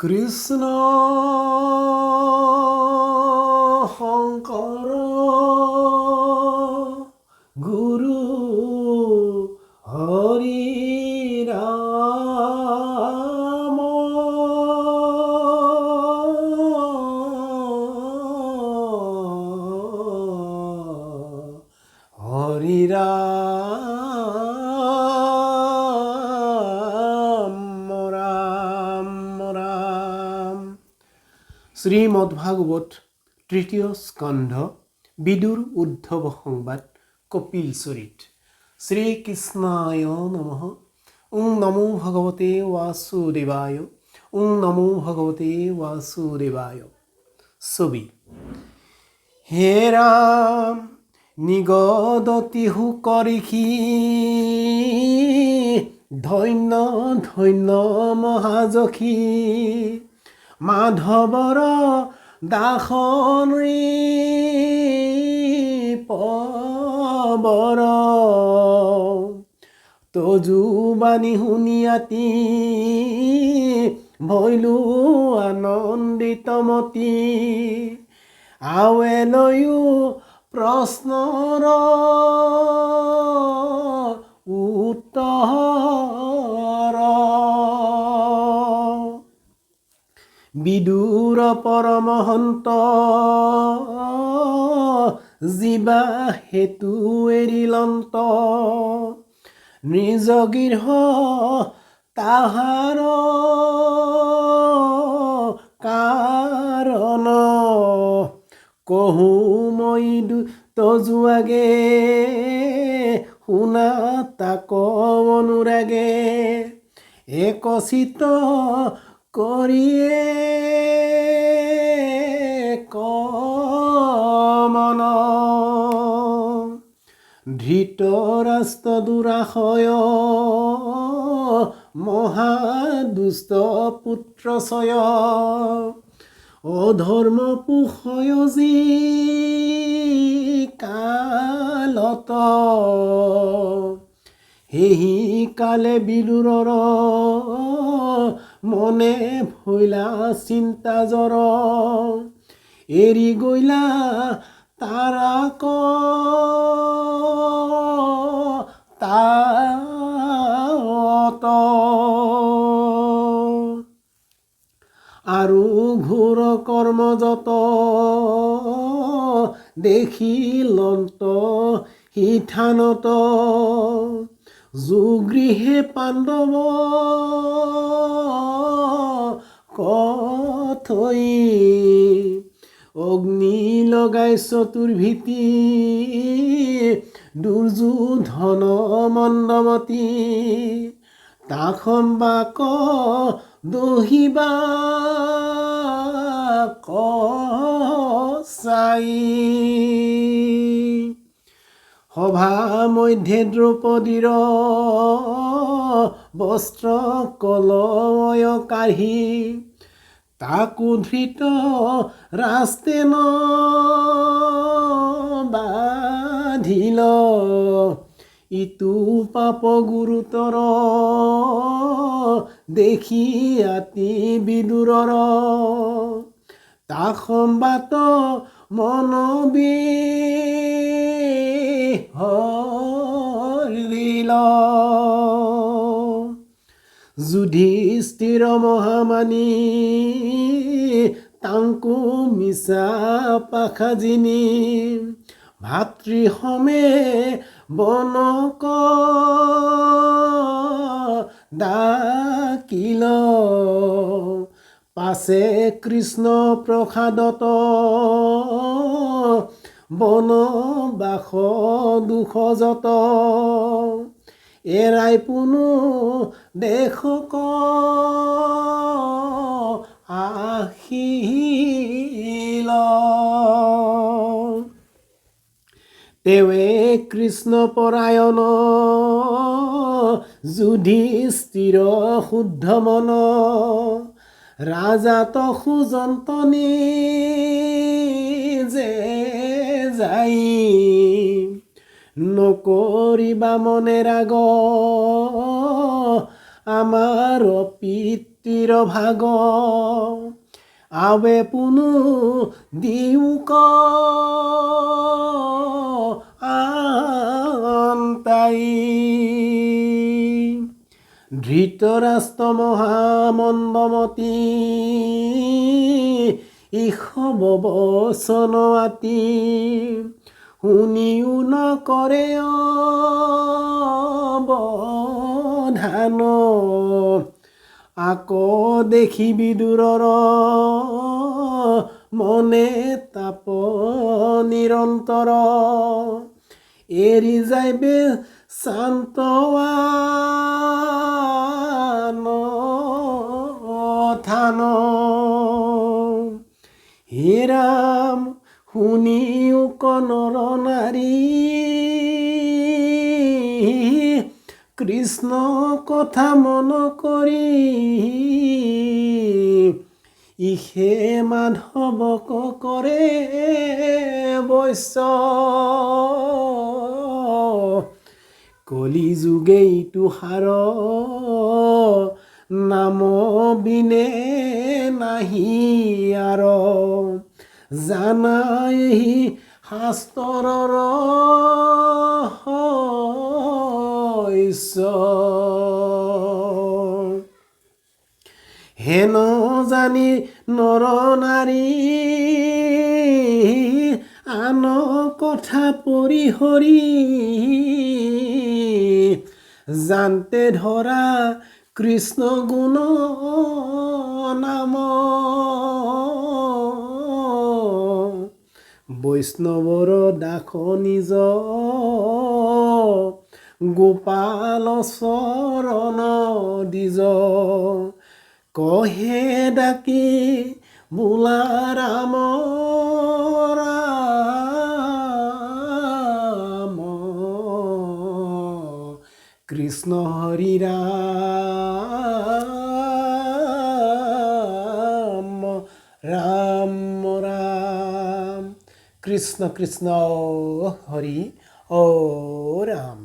কৃষ্ণ শংকৰ শ্ৰীমদ্ভাগবত তৃতীয় স্কন্ধ বিদুৰ উদ্ধৱ সংবাদ কপিল চৰিত। শ্ৰীকৃষ্ণায় নমঃ। ওং নমো ভগৱতে বাসুদেৱায় ওং নমো ভগৱতে বাসুদেৱায় ছবি। হে ৰাম নিগদতি সুকৰিষি ধন্য ধন্য মহাযখী মাধৱৰ দাসনী পবৰ তজু বাণী শুনিয়াতি ভৈলো আনন্দিতমতী আৱেলৈও প্ৰশ্নৰ বিদুৰ পৰমহন্ত জীৱা হেতু এৰিলন্ত নিজ গৃহ তাহাৰ কাৰণ কহু মই তজুৱাগে শুনা তাক অনুৰাগে। একচিত কৰিয়ে কমন। ধৃতৰাষ্ট্ৰ দুৰাশয় মহাদুষ্ট পুত্ৰচয় অধৰ্ম পোষয়জী কালত। সেহি কালে বিলুৰৰ মনে ভৈলা চিন্তা জ্বৰ। এৰি গৈলা তাৰাক তাত আৰু ঘোৰ কৰ্মযত দেখিলন্ত সিথানত জুগৃহে পাণ্ডৱ কথই অগ্নি লগাই চতুৰ্ভীতি দুৰ্যোধন মন্দমতী তাখম বাক দহিবা কচাই সভা মধ্যে বস্ত্ৰ কলয় কাঢ়ি তাকো ধৃত ৰাস্তেন বাধিল। ইটো পাপ গুৰুতৰ দেখি আতি বিদুৰৰ। তাক সম্বাত মনবি হৰিল যুধিষ্ঠিৰ মহামানী তাংকু মিছা পাখাজিনী ভাতৃসমে বনক ডাকিল। পাছে কৃষ্ণ প্ৰসাদত বনবাস দুখ যত এৰাই পুনু দেশক আহিল। তেৱে কৃষ্ণ পৰায়ণ যুধিষ্ঠিৰ শুদ্ধ মন ৰাজাত সুজন্তনী যে যাই নকৰিবা মনে ৰাগ আমাৰ পিতৃৰ ভাগ। আৱে পুনু দিউক আন্তাই ধৃতৰাষ্ট্ৰ মহামন্দমতী ইষব বচন শুনিও নকৰে অৱধান আকৌ দেখিবি দূৰৰ মনে তাপ নিৰন্তৰ। এৰি যাইবে শান্তৱান থান। হে ৰাম শুনিও কনৰ নাৰী কৃষ্ণ কথা মন কৰি ইহে মাধৱক কৰে বৈশ্য। কলি যুগে তুষাৰ নাম বিনে নাহি আৰ। জানাই শাস্ত্ৰৰ হেন জানি নৰ নাৰী, আন কথা পৰিহৰি জানতে ধৰা কৃষ্ণ গুণ নাম। বৈষ্ণৱৰ দাস নিজ। গোপাল চৰণ দিজ। কহে ডাকি বোলা ৰাম কৃষ্ণ রাম ৰাম ৰাম কৃষ্ণ কৃষ্ণ হৰি ও ৰাম